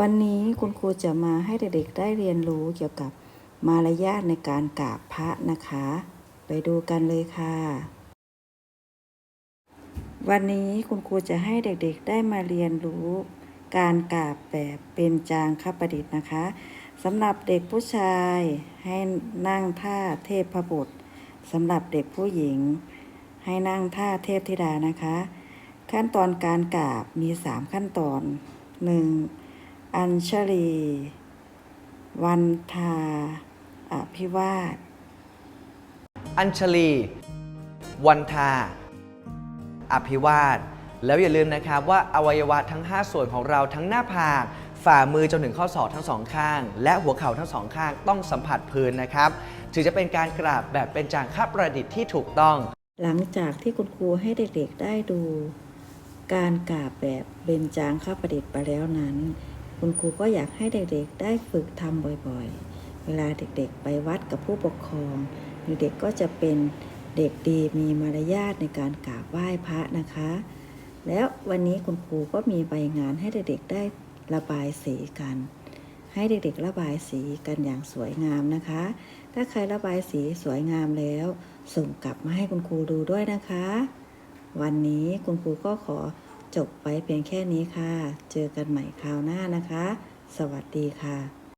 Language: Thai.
วันนี้คุณครูจะมาให้เด็กๆได้เรียนรู้เกี่ยวกับมารยาทในการกราบพระนะคะ ไปดูกันเลยค่ะ วันนี้คุณครูจะให้เด็กๆได้มาเรียนรู้ การกราบแบบเป็นจางคประดิษฐ์นะคะสำหรับเด็กผู้ชายให้นั่งท่าเทพพบุตรสำหรับเด็กผู้หญิง ให้นั่งท่าเทพธิดานะคะ ขั้นตอนการกราบมี 3 ขั้นตอน 1. อัญชลี วันทา อภิวาท อัญชลี วันทา อภิวาท แล้วอย่าลืมนะครับว่าอวัยวะทั้ง 5 ส่วนของเราทั้งหน้าผากฝ่ามือจนถึงข้อศอกทั้งสองข้าง และหัวเข่าทั้งสองข้างต้องสัมผัสพื้นนะครับ ถือจะเป็นการกราบแบบเป็นจางคประดิษฐ์ที่ถูกต้อง หลังจากที่คุณครูให้เด็กๆได้ดู การกราบแบบเบญจางคประดิษฐ์ไปแล้วนั้น คุณครูก็อยากให้เด็กๆ ได้ฝึกทำบ่อยๆ เวลาเด็กๆ ไปวัดกับผู้ปกครอง เด็กๆก็จะเป็นเด็กดีมีมารยาทในการกราบไหว้พระนะคะ แล้ววันนี้คุณครูก็มีใบงานให้เด็กๆ ได้ระบายสีกัน ให้เด็กๆ ระบายสีกันอย่างสวยงามนะคะ ถ้าใครระบายสีสวยงามแล้ว ส่งกลับมาให้คุณครูดูด้วยนะคะ วันนี้คุณครูก็ขอ จบไว้เพียงแค่นี้ค่ะ เจอกันใหม่คราวหน้านะคะ สวัสดีค่ะ